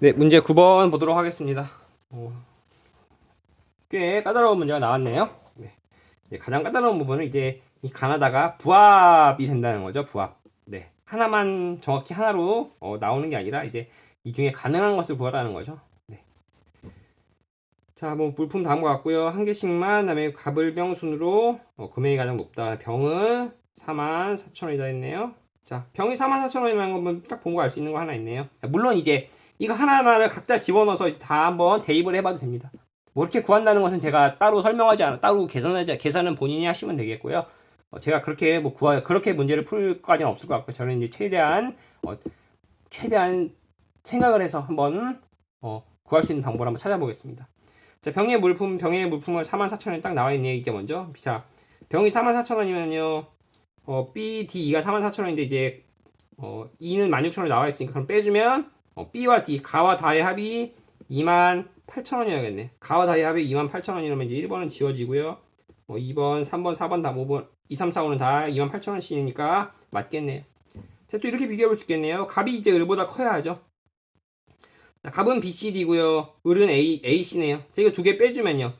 네, 문제 9번 보도록 하겠습니다. 어, 꽤 까다로운 문제가 나왔네요. 네. 네, 가장 까다로운 부분은 이제 이 가나다가 부합이 된다는 거죠. 부합. 네. 하나만 정확히 하나로 어, 나오는 게 아니라 이제 이 중에 가능한 것을 구하라는 거죠. 네. 자, 뭐 물품 다음과 같고요. 한 개씩만 그다음에 가불병 순으로 어, 금액이 가장 높다. 병은 4만 4천 원이다 했네요. 자, 병이 4만 4천 원이라는 건딱본 거 알 수 있는 거 하나 있네요. 물론 이제 이거 하나하나를 각자 집어넣어서 다 한번 대입을 해봐도 됩니다. 뭐 이렇게 구한다는 것은 제가 따로 설명하지 않아, 따로 계산하지, 계산은 본인이 하시면 되겠고요. 어, 제가 그렇게 뭐 구하, 그렇게 문제를 풀 까지는 없을 것 같고, 저는 이제 최대한, 어, 최대한 생각을 해서 한번, 어, 구할 수 있는 방법을 한번 찾아보겠습니다. 자, 병의 물품, 병의 물품은 44,000원이 딱 나와 있네요. 이게 먼저. 자, 병이 44,000원이면요, 어, B, D, E가 44,000원인데 이제, 어, E는 16,000원이 나와 있으니까 그럼 빼주면, 어, B와 D, 가와 다의 합이 2만 8천원이야겠네. 가와 다의 합이 2만 8천원이라면 이제 1번은 지워지고요. 뭐 2번, 3번, 4번 다 5번, 2, 3, 4, 5는 다 2만 8천원씩이니까 맞겠네요. 자, 또 이렇게 비교해 볼 수 있겠네요. 값이 이제 을보다 커야 하죠. 자, 값은 BCD고요. 을은 A, AC네요. 자, 이거 두 개 빼주면요.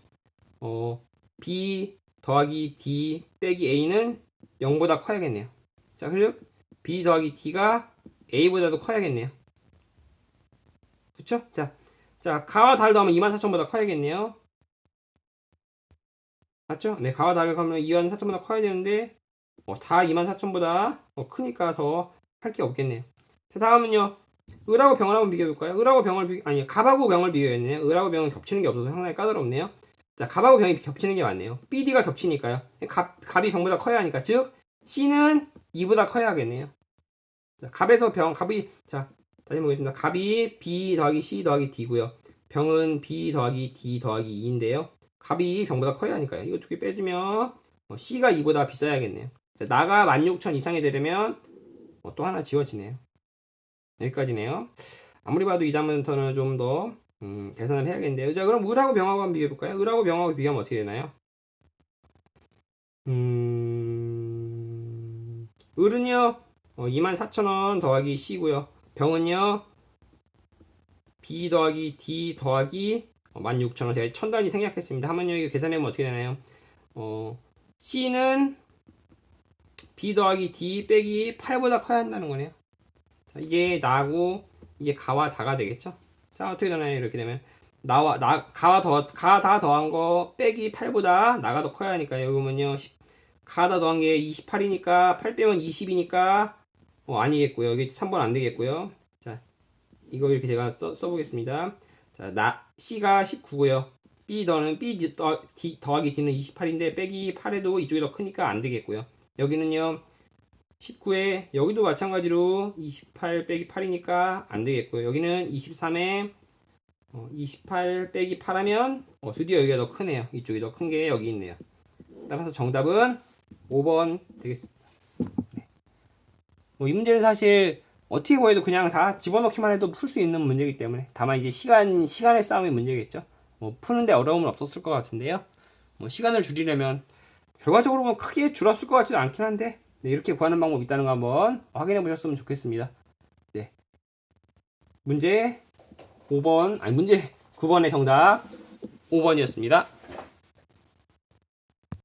어, B 더하기 D 빼기 A는 0보다 커야겠네요. 자, 그리고 B 더하기 D가 A보다도 커야겠네요. 그쵸? 자, 자, 가와 달을 더하면 24,000보다 커야겠네요. 맞죠? 네, 가와 달을 하면 24,000보다 커야 되는데, 어, 다 24,000보다 어, 크니까 더 할 게 없겠네요. 자, 다음은요. 을하고 병을 한번 비교해 볼까요? 을하고 병을 비교, 아니, 갑하고 병을 비교했네요. 을하고 병은 겹치는 게 없어서 상당히 까다롭네요. 자, 갑하고 병이 겹치는 게 맞네요. BD가 겹치니까요. 갑, 갑이 병보다 커야 하니까. 즉, C는 2보다 커야 하겠네요. 자, 갑에서 병, 갑이, 자, 다시 보겠습니다. 갑이 B 더하기 C 더하기 D고요. 병은 B 더하기 D 더하기 2인데요. 갑이 병보다 커야 하니까요. 이거 두 개 빼주면 어, C가 2보다 비싸야겠네요. 자, 나가 16,000 이상이 되려면 어, 또 하나 지워지네요. 여기까지네요. 아무리 봐도 이 장면부터는 좀더 음, 계산을 해야겠는데요. 자, 그럼 을하고 병하고 한번 비교해볼까요? 을하고 병하고 비교하면 어떻게 되나요? 음, 을은요, 어, 24,000원 더하기 C고요. 병은요, B 더하기 D 더하기 어, 16,000원. 제가 천 단위 생략했습니다. 하면 여기 계산해보면 어떻게 되나요? 어, C는 B 더하기 D 빼기 8보다 커야 한다는 거네요. 자, 이게 나고 이게 가와 다가 되겠죠? 자, 어떻게 되나요? 이렇게 되면 나와 나 가와 더가다 더한 거 빼기 8보다 나가 더 커야 하니까 여기 보면요. 가다 더한 게 28이니까 8 빼면 20이니까 어, 아니겠고요. 여기 3번 안 되겠고요. 자, 이거 이렇게 제가 써, 써보겠습니다. 자, 나 C가 19고요. B 더는 B 더, D, 더하기 D는 28인데 빼기 8에도 이쪽이 더 크니까 안 되겠고요. 여기는요. 19에 여기도 마찬가지로 28 빼기 8이니까 안 되겠고요. 여기는 23에 어, 28 빼기 8 하면 어, 드디어 여기가 더 크네요. 이쪽이 더 큰 게 여기 있네요. 따라서 정답은 5번 되겠습니다. 네. 뭐이 문제는 사실 어떻게 보여도 그냥 다 집어넣기만 해도 풀 수 있는 문제이기 때문에 다만 이제 시간 시간의 싸움의 문제겠죠. 뭐 푸는데 어려움은 없었을 것 같은데요. 뭐 시간을 줄이려면 결과적으로 뭐 크게 줄었을 것 같지는 않긴 한데 네, 이렇게 구하는 방법이 있다는 거 한번 확인해 보셨으면 좋겠습니다. 네. 문제 5번 아니 문제 9번의 정답 5번이었습니다.